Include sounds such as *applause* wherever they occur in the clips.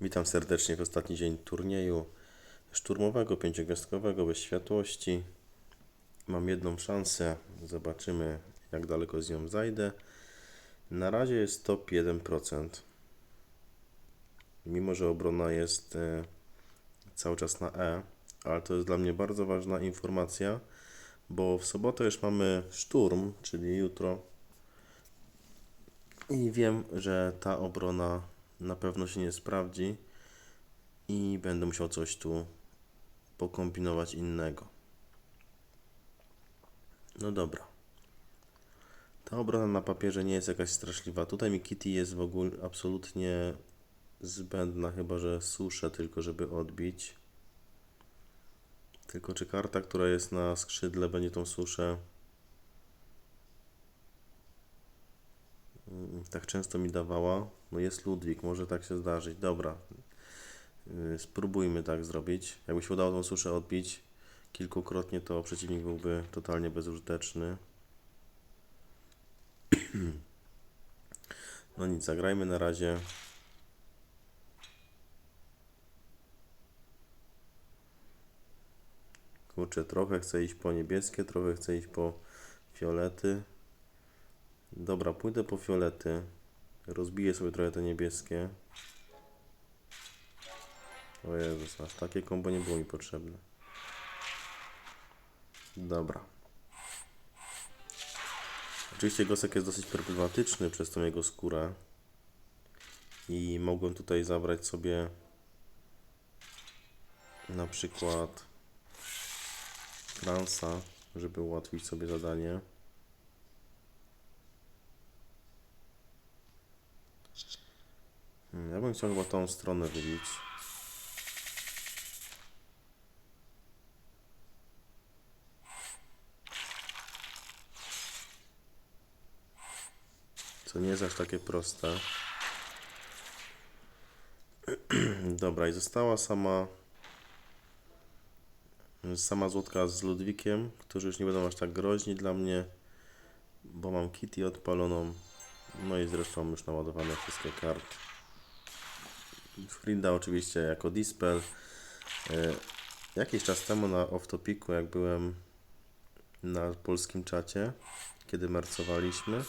Witam serdecznie w ostatni dzień turnieju szturmowego, pięciogwiazdkowego, bez światłości. Mam jedną szansę, zobaczymy jak daleko z nią zajdę. Na razie jest top 1%. Mimo, że obrona jest e, cały czas na E, ale to jest dla mnie bardzo ważna informacja, bo w sobotę już mamy szturm, czyli jutro. I wiem, że ta obrona na pewno się nie sprawdzi i będę musiał coś tu pokombinować innego. No dobra. Ta obrona na papierze nie jest jakaś straszliwa. Tutaj mi Kitty jest w ogóle absolutnie zbędna, chyba że suszę tylko, żeby odbić. Tylko czy karta, która jest na skrzydle, będzie tą suszę mm, tak często mi dawała? No jest Ludwik, może tak się zdarzyć. Dobra. Yy, Spróbujmy tak zrobić. Jakby się udało tą suszę odbić kilkukrotnie, to przeciwnik byłby totalnie bezużyteczny. *clears throat* No nic, zagrajmy na razie. Kurczę, trochę chcę iść po niebieskie, trochę chcę iść po fiolety. Dobra, pójdę po fiolety. Rozbiję sobie trochę te niebieskie. O Jezus, aż takie kombo nie było mi potrzebne. Dobra. Oczywiście gosek jest dosyć problematyczny przez tą jego skórę. I mogłem tutaj zabrać sobie na przykład Fransa, żeby ułatwić sobie zadanie. Ja bym chciał chyba tą stronę wybić. Co nie jest aż takie proste. *clears throat* Dobra, i została sama sama złotka z Ludwikiem, którzy już nie będą aż tak groźni dla mnie, bo mam Kitty odpaloną. No i zresztą już naładowane wszystkie karty. Frinda oczywiście jako dispel. E, Jakiś czas temu na off-topiku, jak byłem na polskim czacie, kiedy mercowaliśmy,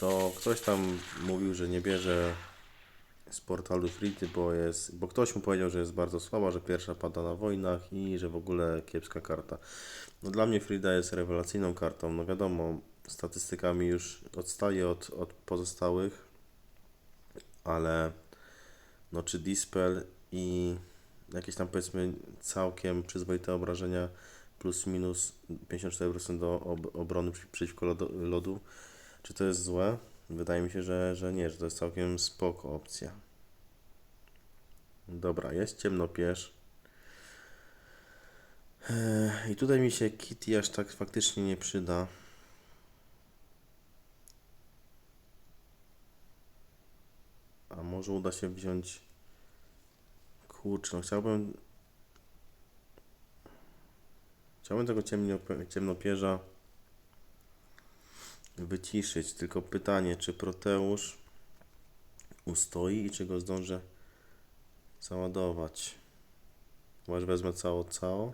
to ktoś tam mówił, że nie bierze z portalu Fridy, bo jest, bo ktoś mu powiedział, że jest bardzo słaba, że pierwsza pada na wojnach i że w ogóle kiepska karta. No dla mnie Frida jest rewelacyjną kartą, no wiadomo, statystykami już odstaje od, od pozostałych, ale no czy Dispel i jakieś tam powiedzmy całkiem przyzwoite obrażenia plus minus 54% do ob obrony przeciwko lodu, czy to jest złe? Wydaje mi się, że, że nie, że to jest całkiem spoko opcja. Dobra, jest ciemnopierz. I tutaj mi się Kitty aż tak faktycznie nie przyda. A może uda się wziąć... Kurczę, no chciałbym... Chciałbym tego ciemnopie- ciemnopierza wyciszyć. Tylko pytanie, czy Proteusz ustoi i czy go zdążę załadować. Chyba, wezmę cało, cało.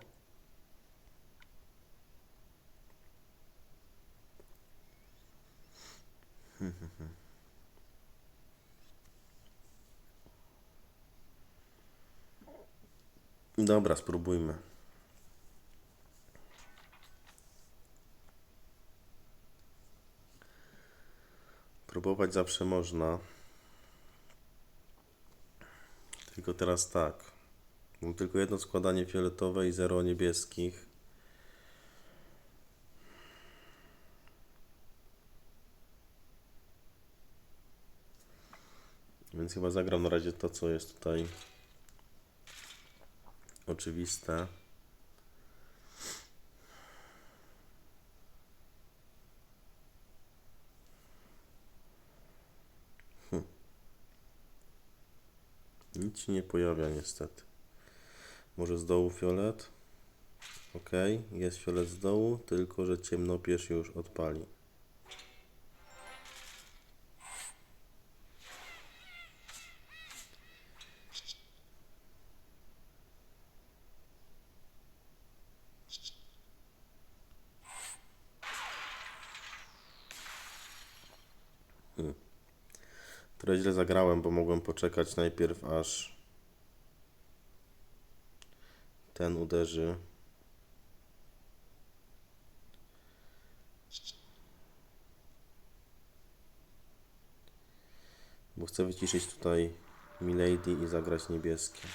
Dobra, spróbujmy. Próbować zawsze można. Tylko teraz tak. Mam tylko jedno składanie fioletowe i zero niebieskich. Więc chyba zagram na razie to, co jest tutaj oczywiste. Nic się nie pojawia niestety. Może z dołu fiolet? Ok, jest fiolet z dołu, tylko że ciemnopierz już odpali. Które źle zagrałem, bo mogłem poczekać najpierw aż ten uderzy. Bo chcę wyciszyć tutaj Milady i zagrać niebieskie.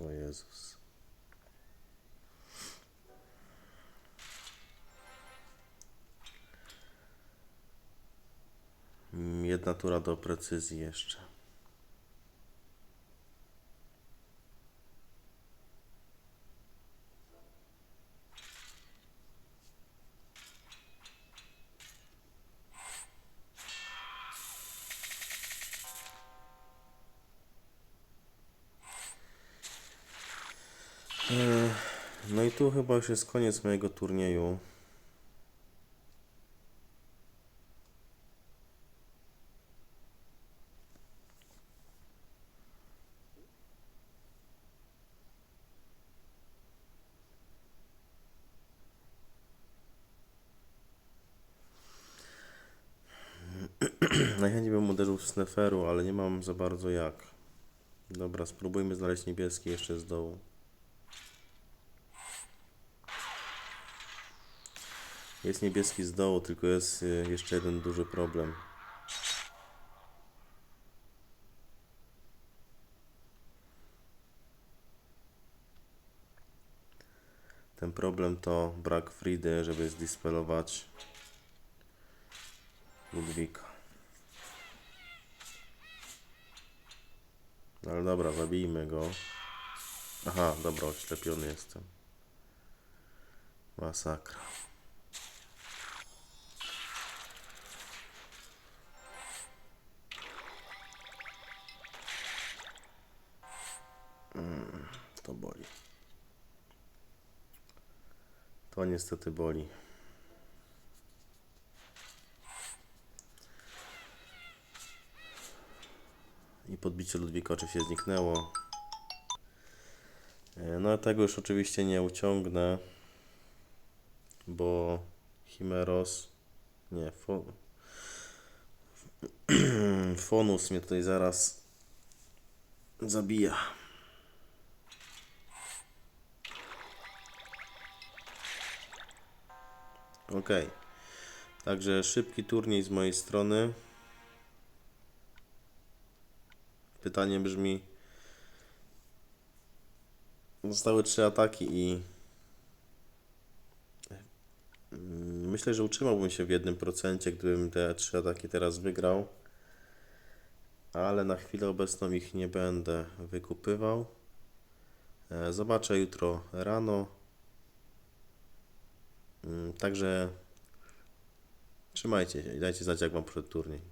O Jezus. Jedna tura do precyzji jeszcze. Eee, No i tu chyba już jest koniec mojego turnieju. Najchętniej bym uderzył w sneferu, ale nie mam za bardzo jak. Dobra, spróbujmy znaleźć niebieski jeszcze z dołu. Jest niebieski z dołu, tylko jest y, jeszcze jeden duży problem. Ten problem to brak Fridy, żeby zdispelować Ludwika. Ale dobra, zabijmy go. Aha, dobra, oślepiony jestem. Masakra. Mm, To boli. To niestety boli. I podbicie Ludwika oczywiście zniknęło. E, No tego już oczywiście nie uciągnę, bo Chimeros, nie, fo, *clears throat* Fonus mnie tutaj zaraz zabija. Ok. Także szybki turniej z mojej strony. Pytanie brzmi: Zostały trzy ataki i mm, myślę, że utrzymałbym się w jednym procencie, gdybym te trzy ataki teraz wygrał. Ale na chwilę obecną ich nie będę wykupywał. E, Zobaczę jutro rano. Mm, Także trzymajcie się i dajcie znać, jak wam przed turniej.